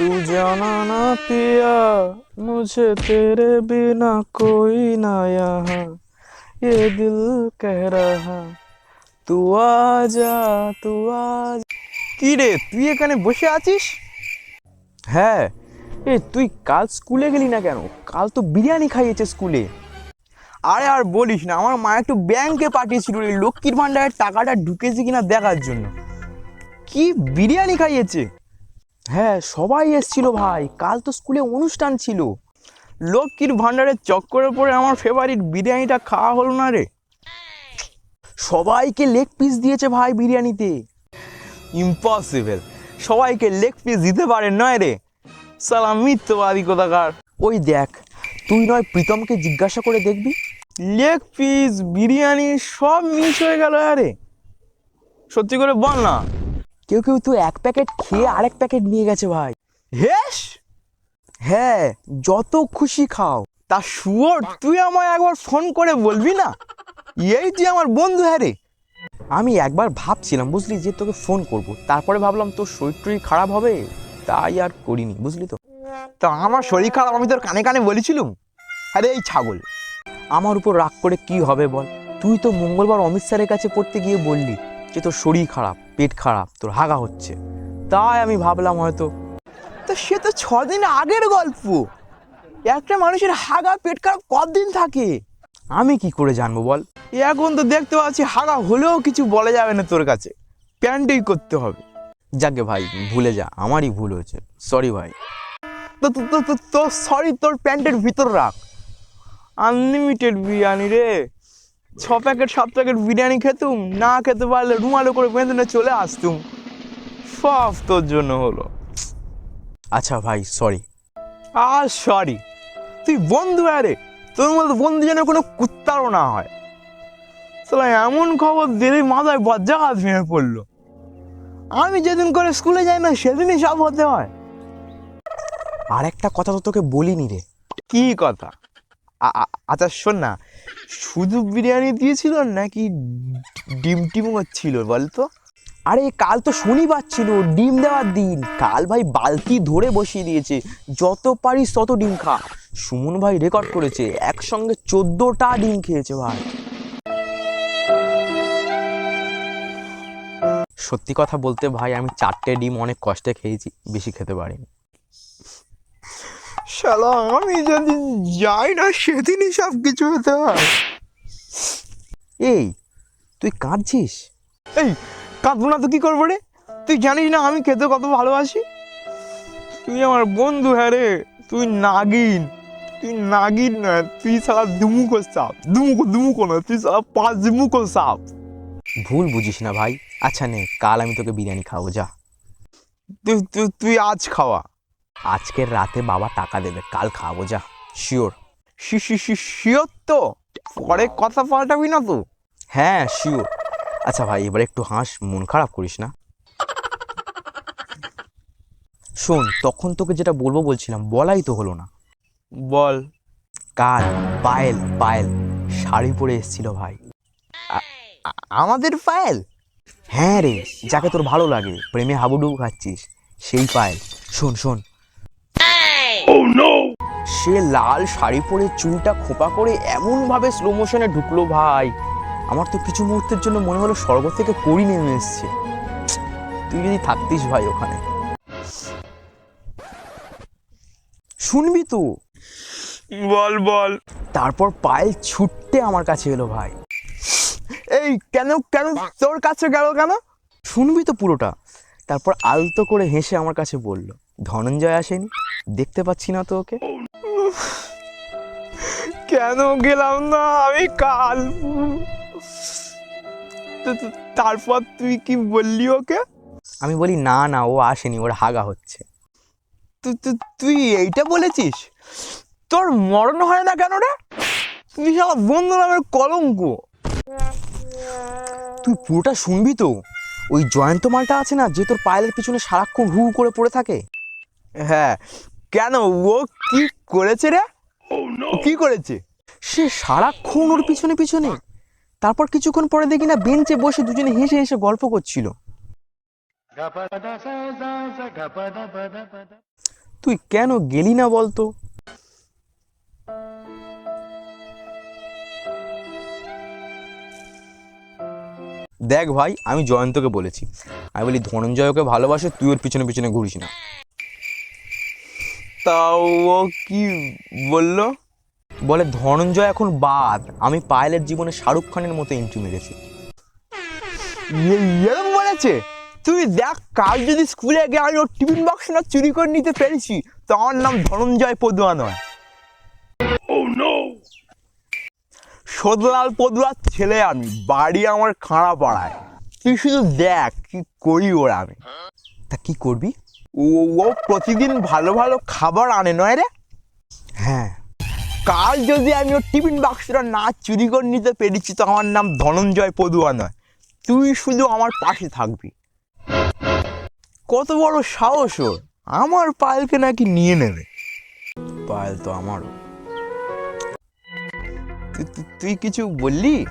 तू जाना ना पिया मुझे तेरे बिना कोई ना यहाँ ये दिल कह रहा तू आजा तू आजा কি রে তুই এখানে বসে আছিস হ্যাঁ এ তুই কাল স্কুলে গেলি না কেন কাল তো বিরিয়ানি খাইয়েছে স্কুলে আরে আর বলিস না আমার মা একটু ব্যাংকে পাঠিয়েছিল রে লক্ষ্মীর ভাণ্ডারের টাকাটা ঢুকেছে কিনা দেখার জন্য কি বিরিয়ানি খাইয়েছে হ্যাঁ সবাই এসছিল ভাই। কাল তো স্কুলে অনুষ্ঠান ছিল। লক্ষ্মীর ভাণ্ডারের চক্করে পড়ে আমার ফেভারিট বিরিয়ানিটা খাওয়া হলো না রে। সবাইকে লেগ পিস দিয়েছে ভাই বিরিয়ানিতে। ইম্পসিবল সবাইকে লেগ পিস দিতে পারে নয় রে। সালাম মিথ্যবাদী কোথাকার। ওই দেখ, তুই নয় প্রীতমকে জিজ্ঞাসা করে দেখবি? লেগ পিস বিরিয়ানি, সব মিস হয়ে গেল আরে। সত্যি করে বল না। কেউ কেউ তো এক প্যাকেট খেয়ে আরেক প্যাকেট নিয়ে গেছে ভাই। হেস? হ্যাঁ যত খুশি খাও। তা শুয়োর তুই আমায় একবার ফোন করে বলবি না? এই তুই আমার বন্ধু হ্যাঁ রে। আমি একবার ভাবছিলাম বুঝলি যে তোকে ফোন করব। তারপরে ভাবলাম তোর শরীর টরীর খারাপ হবে তাই আর করিনি বুঝলি তো? তা আমার শরীর খারাপ আমি তোর কানে কানে বলেছিলুম? আরে এই ছাগল আমার উপর রাগ করে কি হবে বল? তুই তো মঙ্গলবার অমিত স্যারের কাছে পড়তে গিয়ে বললি যে তোর শরীর খারাপ পেট খারাপ তোর হাগা হচ্ছে। তাই আমি ভাবলাম হয়তো তো সে তো ছ দিন আগের গল্প। একটা মানুষের হাগা পেট খারাপ কতদিন থাকে? আমি কি করে জানব বল? এখন তো দেখতে পাচ্ছি হাগা হলেও কিছু বলা যাবে না তোর কাছে। প্যান্টেই করতে হবে। যাকে ভাই ভুলে যা আমারই ভুল হয়েছে। সরি ভাই। তো তো তো তো তো সরি তোর প্যান্টের ভিতর রাখ। আনলিমিটেড বিরিয়ানি রে। ছ প্যাকেট সাত প্যাকেট বিরিয়ানি খেতুম না খেতে পারলে রুমালো করে বেঁধে চলে আসতুম। সব তোর জন্য হলো। আচ্ছা ভাই সরি আর সরি তুই বন্ধু আরে তোর মতো বন্ধু যেন কোনো কুত্তারও না হয়। তাহলে এমন খবর দিলে মাথায় বজ্জা বজ্রাঘাত ভেঙে পড়ল। আমি যেদিন করে স্কুলে যাই না সেদিনই সব হতে হয়। আর একটা কথা তো তোকে বলিনি রে। কি কথা? আচ্ছা শোন না। শুধু বিরিয়ানি দিয়েছিল নাকি ডিম টিমও ছিল বলতো আরে, কাল তো শনিবার ছিল, ডিম দেওয়ার দিন। কাল ভাই বালতি ধরে বসিয়ে দিয়েছে। যত পারিস তত ডিম খা। সুমন ভাই রেকর্ড করেছে, একসঙ্গে চোদ্দোটা ডিম খেয়েছে ভাই। সত্যি কথা বলতে ভাই, আমি চারটে ডিম অনেক কষ্টে খেয়েছি, বেশি খেতে পারিনি। শালা আমি যদি যাই না সেদিনই সব কিছু হতে হয়। এই তুই কাঁদছিস? এই কাঁদবো না তো কি করব রে? তুই জানিস না আমি খেতে কত ভালোবাসি? তুই আমার বন্ধু হ্যাঁ রে। তুই নাগিন। তুই নাগিন না তুই সারা দুমুকো সাপ। দুমুকো দুমুকো না তুই সারা পাঁচ দুমুকো সাপ। ভুল বুঝিস না ভাই। আচ্ছা নে কাল আমি তোকে বিরিয়ানি খাব যা। তুই তুই তুই আজ খাওয়া। আজকের রাতে বাবা টাকা দেবে কাল খাব যা। শিওর শিওর তো? পরে কথা পাল্টাবি না তো? হ্যাঁ শিওর আচ্ছা ভাই এবার একটু হাঁস মন খারাপ করিস না। শোন তখন তোকে যেটা বলব বলছিলাম বলাই তো হলো না। বল। কাল পায়েল পায়েল শাড়ি পরে এসেছিল ভাই। আমাদের পায়েল? হ্যাঁ রে যাকে তোর ভালো লাগে প্রেমে হাবুডুবু খাচ্ছিস সেই পায়েল। শোন শোন সে লাল শাড়ি পরে চুলটা খোপা করে এমন ভাবে স্লো মোশনে ঢুকলো ভাই। আমার তো কিছু মুহূর্তের জন্য মনে হলো স্বর্গ থেকে পরি নেমে এসছে। তুই যদি থাকতিস ভাই ওখানে। শুনবি তো? বল বল। তারপর পায়েল ছুটতে আমার কাছে এলো ভাই। এই কেন কেন? তোর কাছে গেল কেন? শুনবি তো পুরোটা। তারপর আলতো করে হেসে আমার কাছে বলল ধনঞ্জয় আসেনি? দেখতে পাচ্ছি না তো ওকে। কেন গেলাম না? আমি কাল। তারপর তুই কি বললি ওকে? আমি বলি না না ও আসেনি ওর হাগা হচ্ছে। তুই এইটা বলেছিস? তোর মরণ হয় না কেন রে? তুই সারা বন্ধু নামের কলঙ্ক। তুই পুরোটা শুনবি তো? ওই জয়ন্ত মালটা আছে না যে তোর পায়েলের পিছনে সারাক্ষণ হু হু করে পড়ে থাকে? হ্যাঁ। কেন? ও কি করেছে রে? কি করেছে? সে সারাক্ষণ ওর পিছনে পিছনে। তারপর কিছুক্ষণ পরে দেখি না বেঞ্চে বসে দুজনে হেসে হেসে গল্প করছিল। তুই কেন গেলি না বলতো? দেখ ভাই, আমি জয়ন্তকে বলেছি। আমি বলি, ধনঞ্জয় ওকে ভালোবাসে, তুই ওর পিছনে পিছনে ঘুরিস না। তাও ও কি বলল? বলে ধনঞ্জয় এখন বাদ। আমি পায়েলের জীবনে শাহরুখ খানের মতো এন্ট্রি মেরেছি। এরকম বলেছে? তুই দেখ কাল যদি স্কুলে গিয়ে আমি ওর টিফিন বাক্স না চুরি করে নিতে পেরেছি তো আমার নাম ধনঞ্জয় পদুয়া নয়। সদলাল পদুয়ার ছেলে আমি বাড়ি আমার খাঁড়া পাড়ায় তুই শুধু দেখ কি করি ওর আমি। তা কি করবি? ও ও প্রতিদিন ভালো ভালো খাবার আনে নয় রে? হ্যাঁ। কাল যদি আমি ওর টিফিন বাক্সটা না চুরি করে নিতে পেরেছি তো আমার নাম ধনঞ্জয় পদুয়া নয়। তুই শুধু আমার পাশে থাকবি। কত বড় সাহস ওর। আমার পায়েলকে নাকি নিয়ে নেবে। পায়েল তো আমারও। তুই কিছু বললি?